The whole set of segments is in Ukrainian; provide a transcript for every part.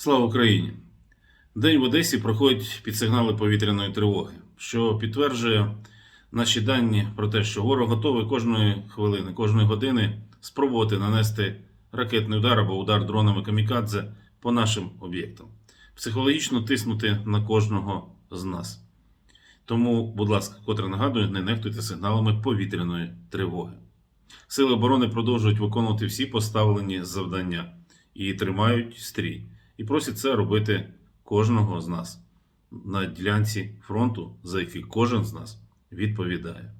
Слава Україні! День в Одесі проходить під сигнали повітряної тривоги, що підтверджує наші дані про те, що ворог готовий кожної хвилини, кожної години спробувати нанести ракетний удар або удар дронами камікадзе по нашим об'єктам, психологічно тиснути на кожного з нас. Тому, будь ласка, котре нагадую, не нехтуйте сигналами повітряної тривоги. Сили оборони продовжують виконувати всі поставлені завдання і тримають стрій. І просять це робити кожного з нас на ділянці фронту, за який кожен з нас відповідає.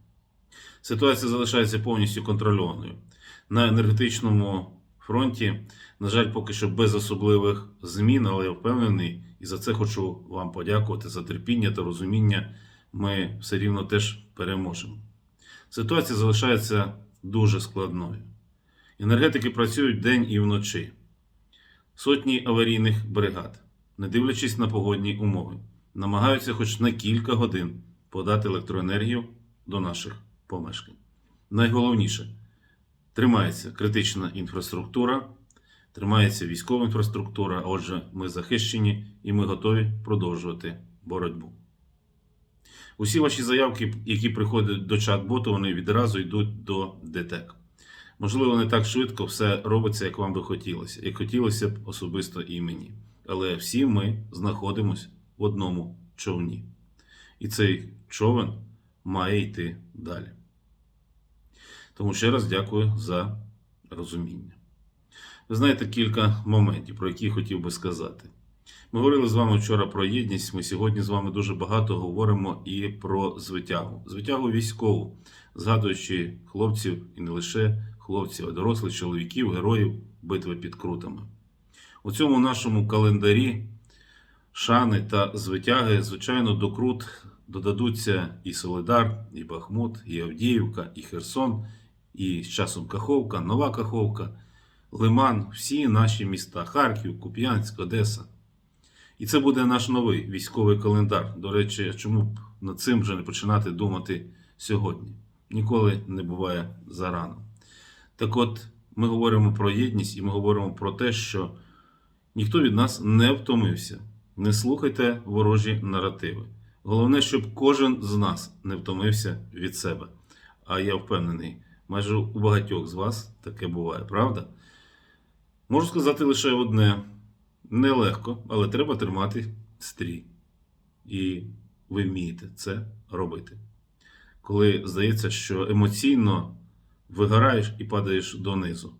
Ситуація залишається повністю контрольованою. На енергетичному фронті, на жаль, поки що без особливих змін, але я впевнений, і за це хочу вам подякувати за терпіння та розуміння. Ми все рівно теж переможемо. Ситуація залишається дуже складною. Енергетики працюють день і вночі. Сотні аварійних бригад, не дивлячись на погодні умови, намагаються хоч на кілька годин подати електроенергію до наших помешкань. Найголовніше тримається критична інфраструктура, тримається військова інфраструктура. Отже, ми захищені і ми готові продовжувати боротьбу. Усі ваші заявки, які приходять до чат-боту, вони відразу йдуть до ДТЕК. Можливо, не так швидко все робиться, як вам би хотілося, як хотілося б особисто і мені. Але всі ми знаходимося в одному човні. І цей човен має йти далі. Тому ще раз дякую за розуміння. Ви знаєте кілька моментів, про які хотів би сказати. Ми говорили з вами вчора про єдність. Ми сьогодні з вами дуже багато говоримо і про звитягу. Звитягу військову, згадуючи хлопців і не лише хлопців, а дорослих чоловіків, героїв битви під крутами. У цьому нашому календарі шани та звитяги, звичайно, до крут додадуться і Солидар, і Бахмут, і Авдіївка, і Херсон, і з часом Каховка, Нова Каховка, Лиман, всі наші міста Харків, Куп'янськ, Одеса. І це буде наш новий військовий календар. До речі, чому б над цим вже не починати думати сьогодні? Ніколи не буває зарано. Так от, ми говоримо про єдність і ми говоримо про те, що ніхто від нас не втомився. Не слухайте ворожі наративи. Головне, щоб кожен з нас не втомився від себе. А я впевнений, майже у багатьох з вас таке буває, правда? Можу сказати лише одне: нелегко, але треба тримати стрій. І ви вмієте це робити. Коли здається, що емоційно вигораєш і падаєш донизу.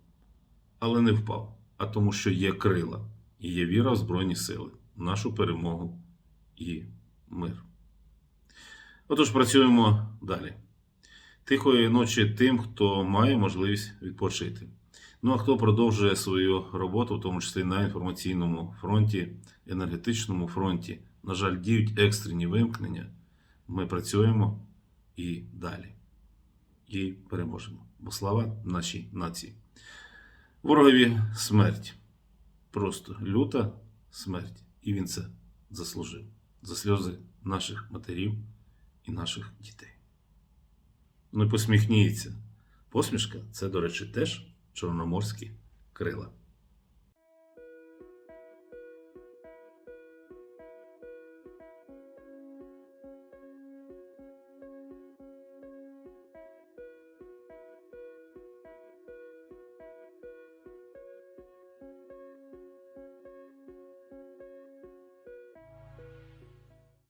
Але не впав, а тому, що є крила і є віра в Збройні Сили, нашу перемогу і мир. Отож, працюємо далі. Тихої ночі тим, хто має можливість відпочити. Ну а хто продовжує свою роботу, в тому числі на інформаційному фронті, енергетичному фронті, на жаль, діють екстрені вимкнення. Ми працюємо і далі. І переможемо. Бо слава нашій нації. Ворогові смерть. Просто люта смерть. І він це заслужив за сльози наших матерів і наших дітей. Ну і посміхніться. Посмішка це, до речі, теж чорноморські крила.